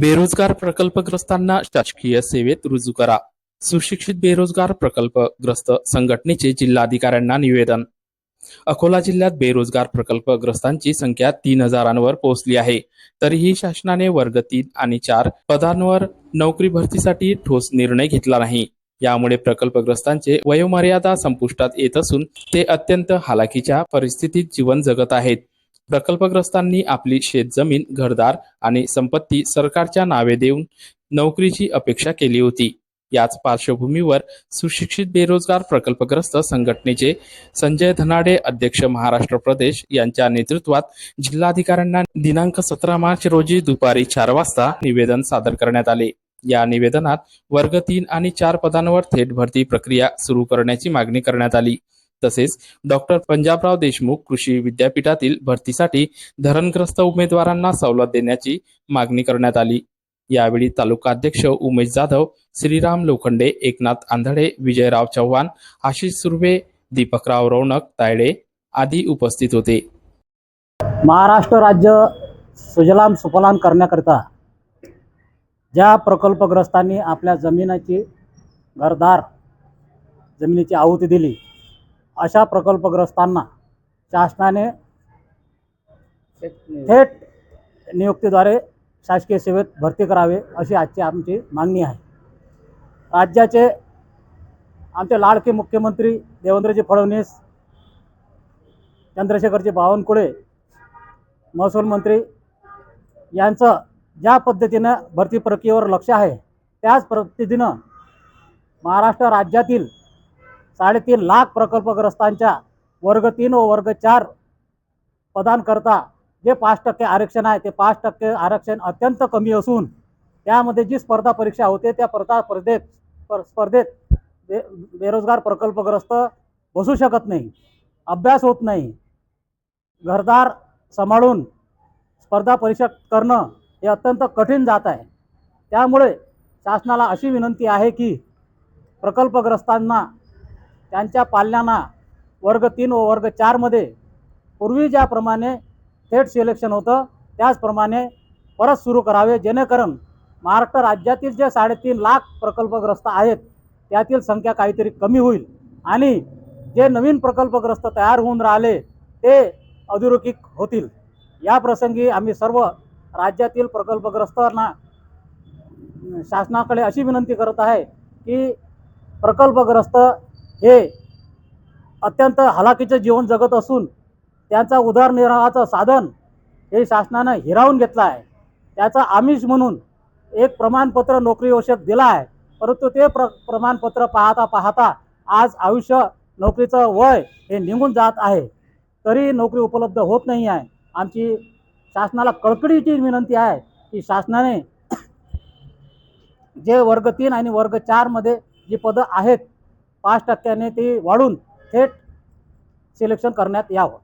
बेरोजगार प्रकल्पग्रस्तांना शासकीय सेवेत रुजू करा. सुशिक्षित बेरोजगार प्रकल्पग्रस्त संघटनेचे जिल्हाधिकाऱ्यांना निवेदन. अकोला जिल्ह्यात बेरोजगार प्रकल्पग्रस्तांची संख्या तीन हजारांवर पोहोचली आहे. तरीही शासनाने वर्ग तीन आणि चार पदांवर नोकरी भरतीसाठी ठोस निर्णय घेतला नाही. यामुळे प्रकल्पग्रस्तांचे वयोमर्यादा संपुष्टात येत असून ते अत्यंत हालाकीच्या परिस्थितीत जीवन जगत आहेत. प्रकल्पग्रस्तांनी आपली शेतजमीन घरदार आणि संपत्ती सरकारच्या नावे देऊन नोकरीची अपेक्षा केली होती. याच पार्श्वभूमीवर सुशिक्षित बेरोजगार प्रकल्पग्रस्त संघटनेचे संजय धनाडे अध्यक्ष महाराष्ट्र प्रदेश यांच्या नेतृत्वात जिल्हाधिकाऱ्यांना दिनांक सतरा मार्च रोजी दुपारी चार वाजता निवेदन सादर करण्यात आले. या निवेदनात वर्ग तीन आणि चार पदांवर थेट भरती प्रक्रिया सुरू करण्याची मागणी करण्यात आली. तसेच डॉक्टर पंजाबराव देशमुख कृषी विद्यापीठातील भरतीसाठी धरणग्रस्त उमेदवारांना सवलत देण्याची मागणी करण्यात आली. यावेळी तालुका अध्यक्ष उमेश जाधव श्रीराम लोखंडे एकनाथ आंधळे विजयराव चव्हाण आशिष सुर्वे दीपकराव रौनक तायडे आदी उपस्थित होते. महाराष्ट्र राज्य सुजलाम सुफलाम करण्याकरिता ज्या प्रकल्पग्रस्तांनी आपल्या जमिनीची घरदार जमिनीची आहुती दिली अशा प्रकल्पग्रस्तांना शासनाने थेट नियुक्तीद्वारे शासकीय सेवेत भरती करावे अशी आजची आमची मागणी आहे. राज्याचे आमचे लाडके मुख्यमंत्री देवेंद्रजी फडणवीस चंद्रशेखरजी बावनकुळे महसूल मंत्री यांचं ज्या पद्धतीनं भरती प्रक्रियेवर लक्ष आहे त्याच पद्धतीनं महाराष्ट्र राज्यातील साडेतीन लाख प्रकल्पग्रस्तांच्या वर्ग तीन व वर्ग चार पदांकरता जे पाच टक्के आरक्षण आहे ते पाच टक्के आरक्षण अत्यंत कमी असून त्यामध्ये जी स्पर्धा परीक्षा होते त्या स्पर्धा स्पर्धेत स्पर्धेत बे बेरोजगार प्रकल्पग्रस्त बसू शकत नाही अभ्यास होत नाही घरदार सांभाळून स्पर्धा परीक्षा करणं हे अत्यंत कठीण जात आहे. त्यामुळे शासनाला अशी विनंती आहे की प्रकल्पग्रस्तांना त्यांच्या पाल्यांना वर्ग तीन व वर्ग चारमध्ये पूर्वी ज्याप्रमाणे थेट सिलेक्शन होतं त्याचप्रमाणे परत सुरू करावे जेणेकरून महाराष्ट्र राज्यातील जे साडेतीन लाख प्रकल्पग्रस्त आहेत त्यातील संख्या काहीतरी कमी होईल. आणि जे नवीन प्रकल्पग्रस्त तयार होऊन राहिले ते अधोरेखित होतील. या प्रसंगी आम्ही सर्व राज्यातील प्रकल्पग्रस्तांना शासनाकडे अशी विनंती करत आहे की प्रकल्पग्रस्त हे अत्यंत हलाखीचं जीवन जगत असून त्यांचा उदरनिर्वाहाचं साधन हे शासनानं हिरावून घेतलं आहे. त्याचा आमिष म्हणून एक प्रमाणपत्र नोकरी आवश्यक दिला आहे. परंतु ते प्र प्रमाणपत्र पाहता पाहता आज आयुष्य नोकरीचं वय हे निघून जात आहे. तरी नोकरी उपलब्ध होत नाही आहे. आमची शासनाला कळकळीची विनंती आहे की शासनाने जे वर्ग तीन आणि वर्ग चारमध्ये जी पदं आहेत पाच टक्क्याने ती वाढून थेट सिलेक्शन करण्यात यावं.